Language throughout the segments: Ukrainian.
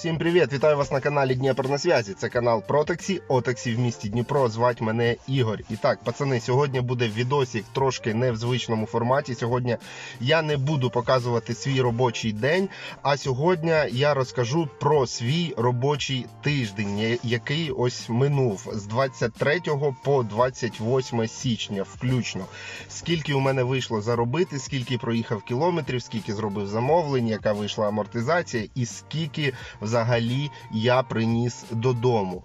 Всім привіт! Вітаю вас на каналі Дніпро на зв'язі. Це канал про таксі, о таксі в місті Дніпро. Звать мене Ігор. І так, пацани, сьогодні буде відосик трошки не в звичному форматі. Сьогодні я не буду показувати свій робочий день, а сьогодні я розкажу про свій робочий тиждень, який ось минув з 23 по 28 січня, включно. Скільки у мене вийшло заробити, скільки проїхав кілометрів, скільки зробив замовлень, яка вийшла амортизація, і скільки взагалі я приніс додому.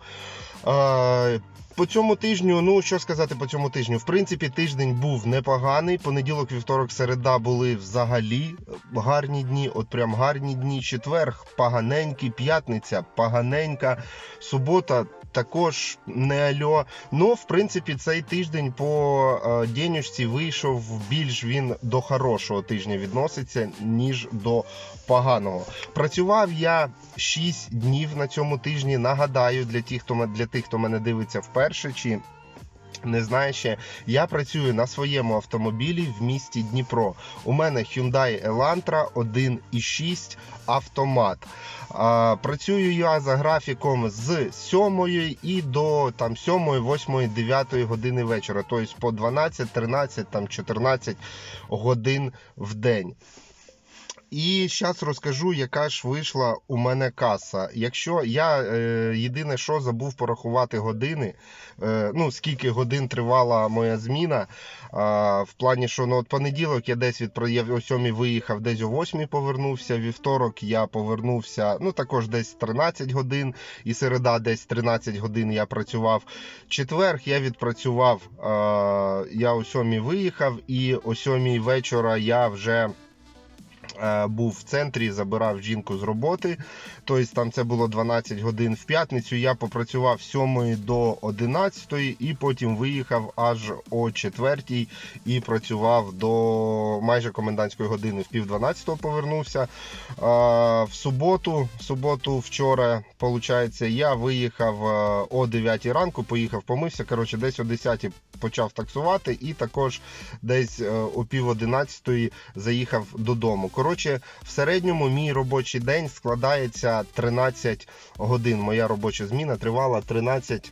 По цьому тижню, ну що сказати по цьому тижню? В принципі, тиждень був непоганий. Понеділок, вівторок, середа були взагалі гарні дні, от прям гарні дні. Четверг поганенький, п'ятниця поганенька, субота також не альо. Ну, в принципі, цей тиждень по денюжці вийшов більш він до хорошого тижня відноситься, ніж до поганого. Працював я 6 днів на цьому тижні. Нагадаю, для тих, хто для тих, хто мене дивиться вперше, чи не знає ще, я працюю на своєму автомобілі в місті Дніпро. У мене Hyundai Elantra 1.6 автомат. А, працюю я за графіком з 7 і до там 7, 8, 9 години вечора, тобто по 12, 13, там 14 годин в день. І зараз розкажу, яка ж вийшла у мене каса. Якщо я е, єдине, що забув порахувати години, е, ну скільки годин тривала моя зміна. В плані, що ну, от понеділок я десь від я о 7 виїхав, десь о 8 повернувся. Вівторок я повернувся, ну також десь 13 годин, і середа десь 13 годин я працював. Четверг я відпрацював, я о 7 виїхав, і о 7 вечора я вже був в центрі, забирав жінку з роботи. Тобто там це було 12 годин в п'ятницю. Я попрацював з 7 до 11 і потім виїхав аж о 4 і працював до майже комендантської години. В пів 12 повернувся. Е, В суботу, в суботу вчора, виходить, я виїхав е, о 9 ранку, поїхав, помився. Коротше, десь о 10 почав таксувати, і також десь е, о пів 11 заїхав додому. Коротше, в середньому мій робочий день складається 13 годин. Моя робоча зміна тривала 13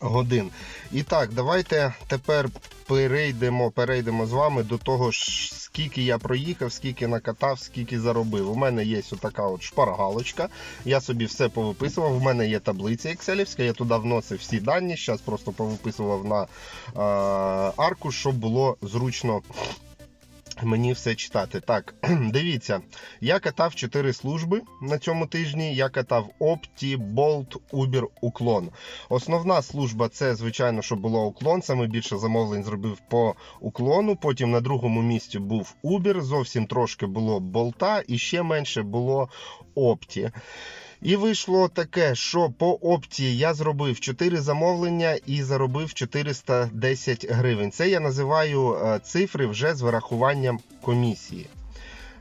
годин. І так, давайте тепер перейдемо, перейдемо з вами до того, скільки я проїхав, скільки накатав, скільки заробив. У мене є отака от шпаргалочка. Я собі все повиписував. У мене є таблиця Excel, я туди вносив всі дані. Зараз просто повиписував на е, арку, щоб було зручно мені все читати. Так, дивіться, я катав 4 служби на цьому тижні. Я катав Opti, Bolt, Uber, Уклон. Основна служба це, звичайно, що було уклон. Саме більше замовлень зробив по уклону. Потім на другому місці був Uber, зовсім трошки було болта, і ще менше було Opti. І вийшло таке, що по опції я зробив 4 замовлення і заробив 410 гривень. Це я називаю е, цифри вже з вирахуванням комісії.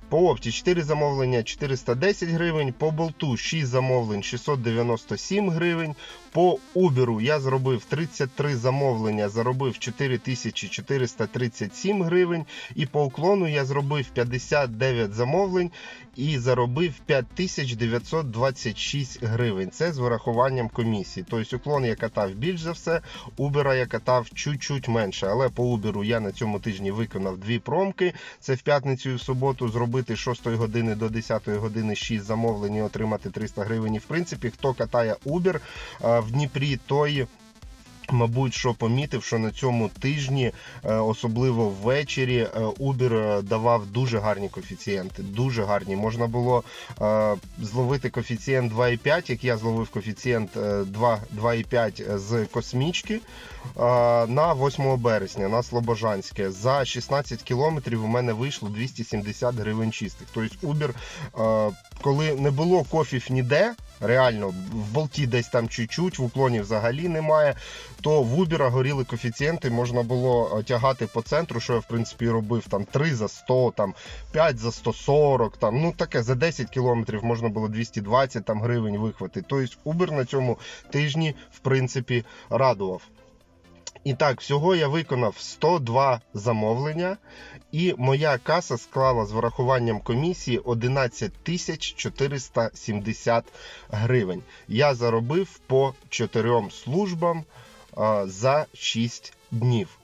По опті 4 замовлення 410 гривень, по болту 6 замовлень 697 гривень. По Uber я зробив 33 замовлення, заробив 4437 гривень. І по уклону я зробив 59 замовлень і заробив 5926 гривень. Це з вирахуванням комісії. Тобто уклон я катав більш за все, Uber я катав чуть-чуть менше. Але по Uber я на цьому тижні виконав дві промки. Це в п'ятницю і в суботу зробити з 6 години до 10 години 6 замовлень і отримати 300 гривень. І в принципі, хто катає Uber е, в Дніпрі, той. Мабуть, що помітив, що на цьому тижні, е, особливо ввечері, е, Uber е, давав дуже гарні коефіцієнти. Дуже гарні. Можна було зловити коефіцієнт 2,5, як я зловив коефіцієнт е, 2 2,5 з космічки на 8 березня на Слобожанське. За 16 кілометрів у мене вийшло 270 гривень чистих. Тобто Uber, коли не було кофів ніде. Реально, в болті десь там чуть-чуть, в уклоні взагалі немає. То в Uber горіли коефіцієнти, можна було е, тягати по центру, що я в принципі робив там 3 за 100, там 5 за 140, там ну таке за 10 кілометрів можна було 220 там гривень вихвати. Тобто Uber на цьому тижні в принципі радував. І так, всього я виконав 102 замовлення, і моя каса склала з врахуванням комісії 11 тисяч 470 гривень. Я заробив по чотирьом службам за 6 днів.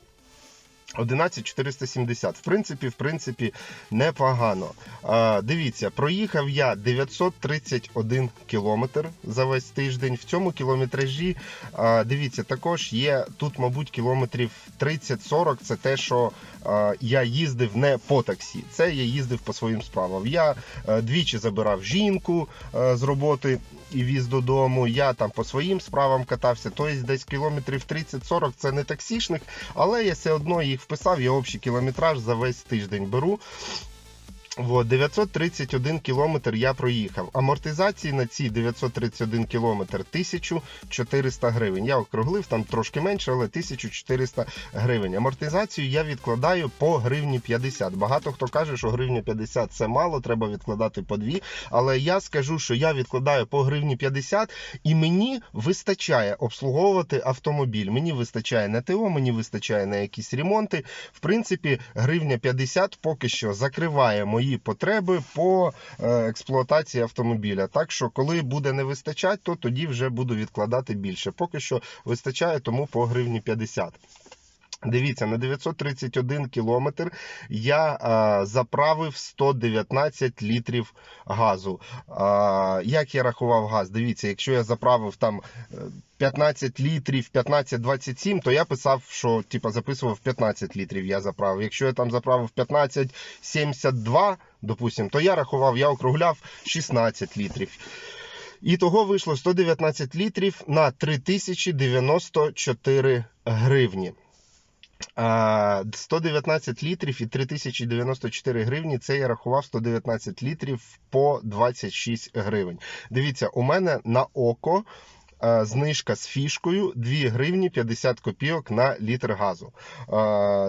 11470. В принципі, в принципі, непогано. А, дивіться, проїхав я 931 кілометр за весь тиждень. В цьому кілометражі, а, дивіться, також є тут, мабуть, кілометрів 30-40. Це те, що а, я їздив не по таксі. Це я їздив по своїм справам. Я е, двічі забирав жінку е, з роботи і віз додому. Я там по своїм справам катався. Тобто десь кілометрів 30-40 це не таксішних, але я все одно їх вписав. Я общий кілометраж за весь тиждень беру. От, 931 кілометр я проїхав. Амортизації на ці 931 кілометр 1400 гривень. Я округлив там трошки менше, але 1400 гривень. Амортизацію я відкладаю по гривні 50. Багато хто каже, що гривня 50 це мало, треба відкладати по дві. Але я скажу, що я відкладаю по гривні 50 і мені вистачає обслуговувати автомобіль. Мені вистачає на ТО, мені вистачає на якісь ремонти. В принципі, гривня 50 поки що закриває мої потреби по е, експлуатації автомобіля. Так що, коли буде не вистачати, то тоді вже буду відкладати більше. Поки що вистачає, тому по гривні 50. Дивіться, на 931 кілометр я е, заправив 119 літрів газу. Е, як я рахував газ? Дивіться, якщо я заправив там е, 15 літрів, 15-27, то я писав, що типа записував 15 літрів я заправив. Якщо я там заправив 15-72, допустим, то я рахував, я округляв 16 літрів. І того вийшло 119 літрів на 3094 гривні. А, 119 літрів і 3094 гривні. Це я рахував 119 літрів по 26 гривень. Дивіться, у мене на око. Знижка з фішкою 2 гривні 50 копійок на літр газу.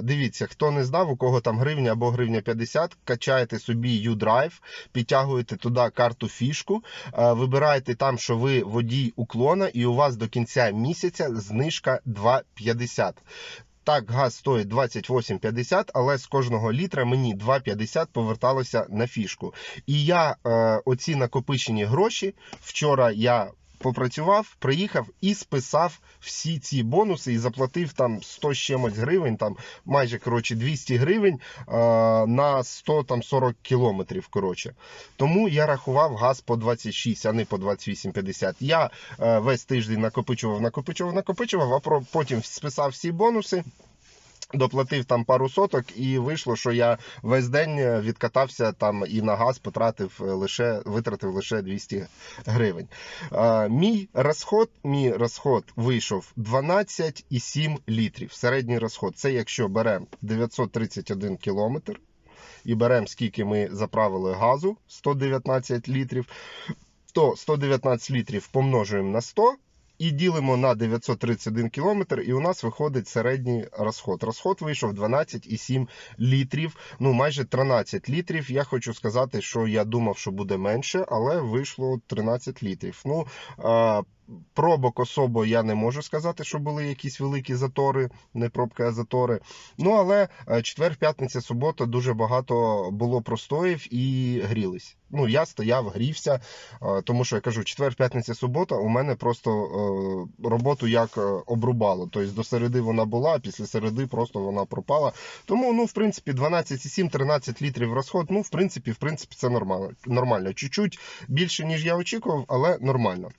Дивіться, хто не знав, у кого там гривня або гривня 50, качаєте собі U-Drive, підтягуєте туди карту фішку, вибираєте там, що ви водій уклона, і у вас до кінця місяця знижка 2,50. Так, газ стоїть 28,50, але з кожного літра мені 2,50 поверталося на фішку. І я е, оці накопичені гроші вчора я попрацював, приїхав і списав всі ці бонуси і заплатив там 100 з чимось гривень, там майже коротше 200 гривень е, на 100 там 40 кілометрів. Коротше. Тому я рахував газ по 26, а не по 28,50. Я е, весь тиждень накопичував, накопичував, накопичував, а потім списав всі бонуси. Доплатив там пару соток, і вийшло, що я весь день е, відкатався там і на газ потратив е, лише витратив лише 200 гривень. Мій розход, мій розход вийшов 12,7 літрів. Середній розход. Це якщо беремо 931 кілометр і беремо скільки ми заправили газу 119 літрів, то 119 літрів помножуємо на 100 і ділимо на 931 кілометр, і у нас виходить середній розход. Розход вийшов 12,7 літрів, ну майже 13 літрів. Я хочу сказати, що я думав, що буде менше, але вийшло 13 літрів. Ну, Пробок особо я не можу сказати, що були якісь великі затори, не пробки, а затори. Ну але е, четвер, п'ятниця, субота дуже багато було простоїв і грілись. Ну, я стояв, грівся, е, тому що я кажу, четвер, п'ятниця, субота у мене просто е, роботу як обрубало. Тобто до середи вона була, а після середи просто вона пропала. Тому, ну, в принципі, 12,7-13 літрів розход. Ну, в принципі, в принципі, це нормально. Нормально. Чуть-чуть більше, ніж я очікував, але нормально.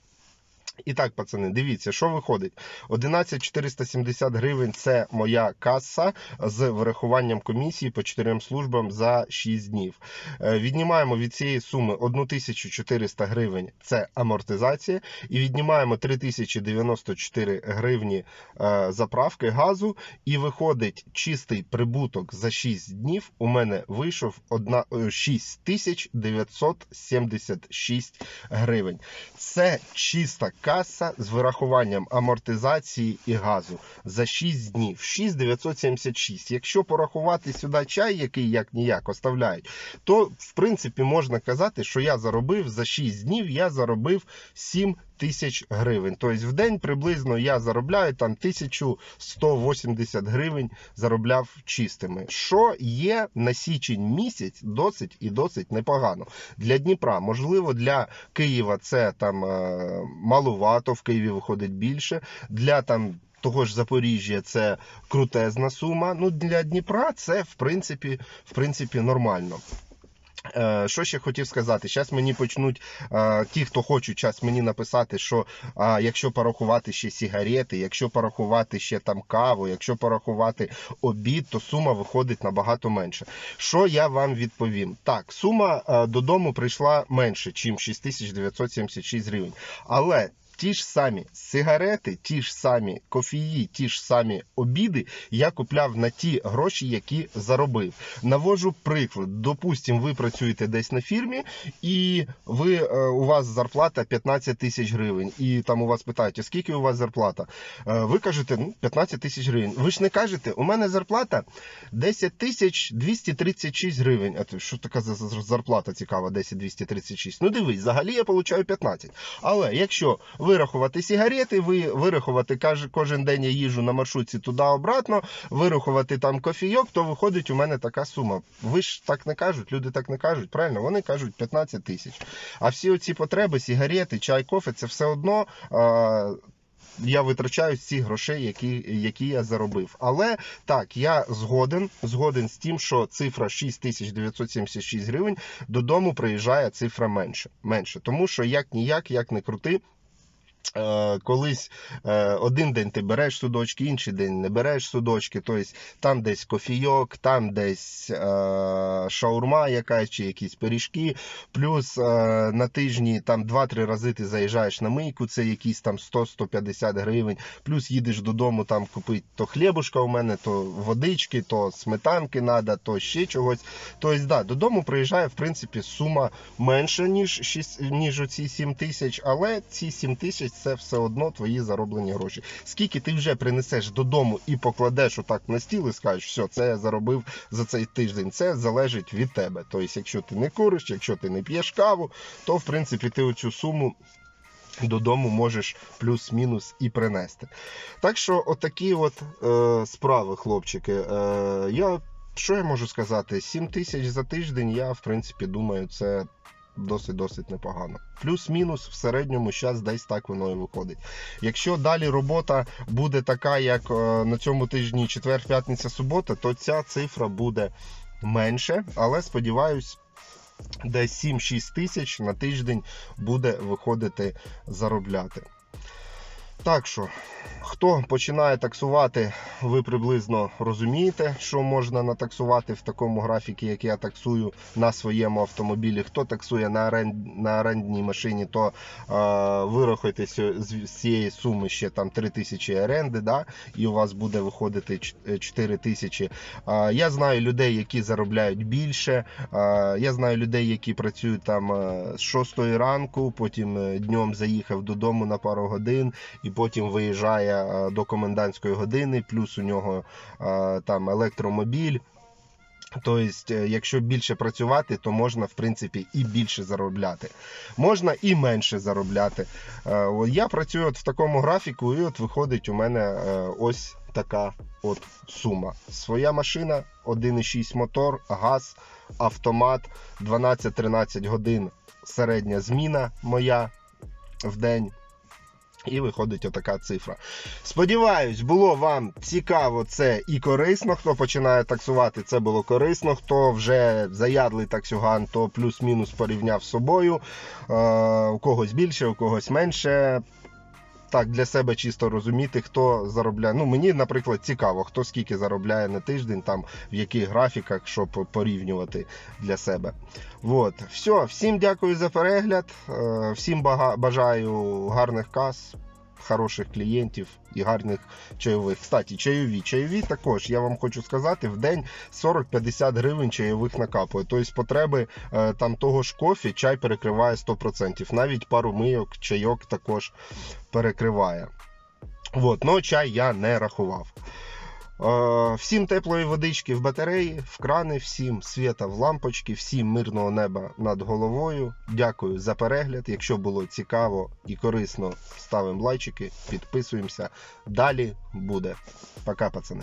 І так, пацани, дивіться, що виходить. 11 470 гривень це моя каса з врахуванням комісії по 4 службам за 6 днів. Е, Віднімаємо від цієї суми 1400 гривень це амортизація. І віднімаємо 3094 гривні е, заправки газу. І виходить чистий прибуток за 6 днів. У мене вийшов одна- е, 6976 гривень. Це чиста каса з вирахуванням амортизації і газу за 6 днів. 6976. Якщо порахувати сюди чай, який як ніяк оставляють, то в принципі можна казати, що я заробив за 6 днів, я заробив 7 тисяч гривень. Тобто в день приблизно я заробляю там 1180 гривень заробляв чистими. Що є на січень місяць досить і досить непогано. Для Дніпра, можливо, для Києва це там е, малувато, в Києві виходить більше. Для там. Того ж Запоріжжя це крутезна сума. Ну для Дніпра це в принципі, в принципі нормально. Е, Що ще хотів сказати? Зараз мені почнуть е, ті, хто хочуть час мені написати, що якщо порахувати ще сігарети, якщо порахувати ще там каву, якщо порахувати обід, то сума виходить набагато менше. Що я вам відповім? Так, сума е, додому прийшла менше, ніж 6976 гривень. Але ті ж самі сигарети, ті ж самі кофії, ті ж самі обіди я купляв на ті гроші, які заробив. Навожу приклад. Допустим, ви працюєте десь на фірмі, і ви е, у вас зарплата 15 тисяч гривень. І там у вас питають, скільки у вас зарплата? Е, ви кажете, ну 15 тисяч гривень. Ви ж не кажете, у мене зарплата 10 тисяч 236 гривень. А то що така за за- зарплата цікава? 10 236? Ну дивись, взагалі я получаю 15. Але якщо вирахувати сигарети, ви вирахувати кожен день я їжу на маршрутці туди-обратно, вирахувати там кофійок, то виходить у мене така сума. Ви ж так не кажуть, люди так не кажуть, правильно? Вони кажуть 15 тисяч. А всі оці потреби, сигарети, чай, кофе, це все одно. А, я витрачаю цих грошей, які, які я заробив. Але так, я згоден, згоден з тим, що цифра 6976 гривень додому приїжджає цифра менше. менше. Тому що як ніяк, як не крути. Е, колись е, один день ти береш судочки, інший день не береш судочки. Тобто там десь кофійок, там десь е, шаурма якась чи якісь пиріжки. Плюс на тижні там 2-3 рази ти заїжджаєш на мийку, це якісь там 100-150 гривень. Плюс їдеш додому, там купити то хлібушка у мене, то водички, то сметанки треба, то ще чогось. Тобто, да, додому приїжджає, в принципі, сума менша, ніж, ніж оці 7 тисяч, але ці 7 тисяч це все одно твої зароблені гроші. Скільки ти вже принесеш додому і покладеш отак на стіл і скажеш, все, це я заробив за цей тиждень. Це залежить від тебе. Тобто, якщо ти не куриш, якщо ти не п'єш каву, то в принципі ти оцю суму. Додому можеш плюс-мінус і принести. Так що, отакі от е, справи, хлопчики. Е, я що я можу сказати? 7 тисяч за тиждень, я в принципі думаю, це досить-досить непогано. Плюс-мінус в середньому зараз десь так воно і виходить. Якщо далі робота буде така, як е, на цьому тижні четвер, п'ятниця, субота, то ця цифра буде менше, але сподіваюсь. Десь 7-6 тисяч на тиждень буде виходити заробляти. Так що, хто починає таксувати, ви приблизно розумієте, що можна натаксувати в такому графіку, як я таксую на своєму автомобілі. Хто таксує на, орен... на орендній машині, то е, вирахуйте з цієї суми ще там 3 тисячі оренди, да? і у вас буде виходити 4 тисячі. Е, я знаю людей, які заробляють більше. Е, я знаю людей, які працюють там е, з 6 ранку, потім е, днем заїхав додому на пару годин і потім виїжджає е, до комендантської години, плюс у нього е, там електромобіль. Тобто, е, якщо більше працювати, то можна в принципі і більше заробляти. Можна і менше заробляти. Я працюю от в такому графіку, і от виходить у мене ось така от сума. Своя машина, 1,6 мотор, газ, автомат, 12-13 годин середня зміна моя в день. І виходить отака цифра. Сподіваюсь, було вам цікаво це і корисно. Хто починає таксувати, це було корисно. Хто вже заядлий таксюган, то плюс-мінус порівняв з собою. Е, у когось більше, у когось менше. Так, для себе чисто розуміти, хто заробляє. Ну, мені, наприклад, цікаво, хто скільки заробляє на тиждень, там в яких графіках, щоб порівнювати для себе. От, Все, всім дякую за перегляд. Е, Всім бажаю гарних кас, хороших клієнтів і гарних чайових. Кстати, чайові. Чайові також, я вам хочу сказати, в день 40-50 гривень чайових накапує. Тобто потреби е, там того ж кофі чай перекриває 100%. Навіть пару мийок, чайок також перекриває. От, ну чай я не рахував. Е, Всім теплої водички в батареї, в крани, всім світа в лампочки, всім мирного неба над головою. Дякую за перегляд. Якщо було цікаво і корисно, ставимо лайчики, підписуємося. Далі буде. Пока, пацани.